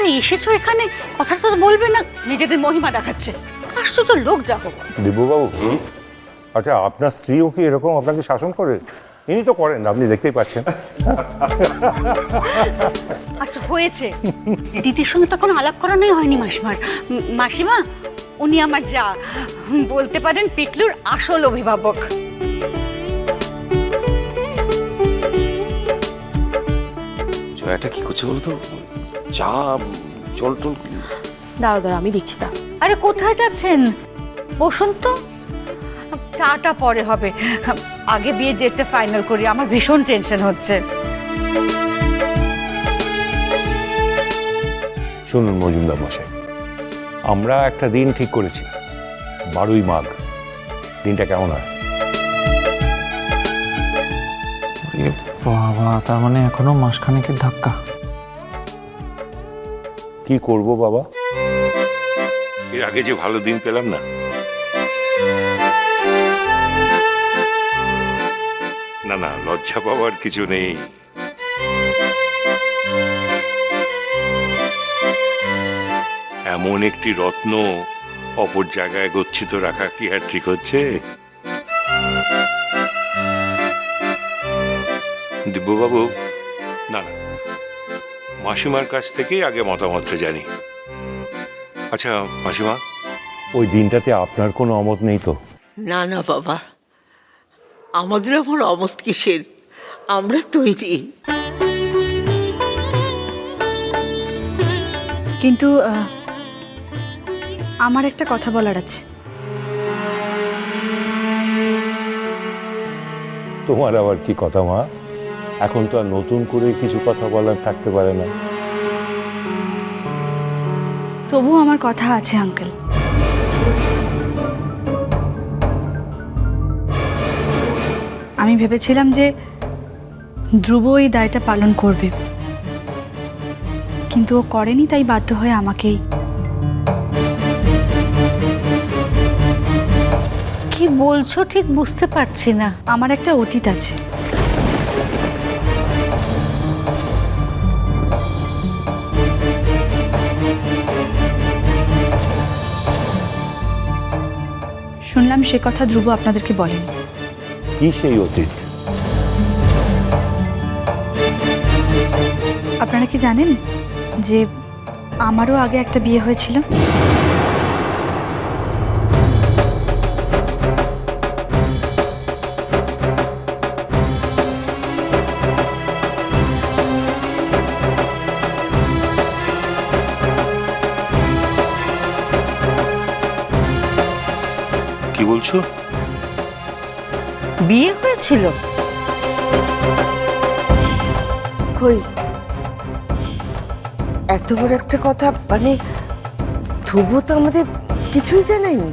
একটা এসেছ এখানে? কথাটা তো বলবে না। নিজেদের মহিমা দেখাচ্ছে। আশ্চর্য লোক যা হোক। দিব্যবাবু আচ্ছা আপনার স্ত্রীও কি এরকম আপনাকে শাসন করে? ইনি তো করেন আপনি দেখতেই পাচ্ছেন। আচ্ছা হয়েছে। দিদির সঙ্গে তখন আলাপ করানোই হয়নি মাসিমার। মাসিমা উনি আমার যা বলতে পারেন পিকলুর আসল অভিভাবক। জয়াটা কি করছে বলো তো? চা জল টল দাঁড়া দাঁড়া আমি দেখছি তা আরে কোথায় যাচ্ছেন? বসুন তো। চাটা পরে হবে। আগে বিয়ের ডেটটা ফাইনাল করি আমার ভীষণ টেনশন হচ্ছে। শুনুন মজুমদার মশাই আমরা একটা দিন ঠিক করেছি বারোই মাঘ। দিনটা কেমন হয়? বাবা তার মানে এখনও মাসখানেকের ধাক্কা। কি করব, বাবা? এর আগে যে ভালো দিন পেলাম না। না না, লজ্জা পাওয়ার কিছু নেই। এমন একটি রত্ন অপর জায়গায় গচ্ছিত রাখা কি আর ঠিক হচ্ছে? দিব্যবাবু, না না মাসিমার কাছ থেকেই আগে মতামতটা জানি। আচ্ছা মাসিমা? ওই দিনটাতে আপনার কোনো অমত নেই তো? না না বাবা। আমাদের আমার অমত কিসের? আমরা তৈরি। কিন্তু আমার একটা কথা বলার আছে। তোমার আবার কি কথা মা? এখন তো আর নতুন করে কিছু কথা বলার থাকতে পারে না। তবুও আমার কথা আছে আঙ্কেল। আমি ভেবেছিলাম যে ধ্রুব এই দায়টা পালন করবে। কিন্তু ও করেনি তাই বাধ্য হয়ে আমাকেই। কি বলছো ঠিক বুঝতে পারছি না। আমার একটা অতীত আছে। শুনলাম সে কথা ধ্রুব আপনাদেরকে বলেন। কি সেই অতীত? আপনারা কি জানেন যে আমারও আগে একটা বিয়ে হয়েছিল? বলছো? বিয়ে হয়েছিল। কই? এত বড় একটা কথা মানে ধ্রুব তো আমাদের কিছুই জানায়নি।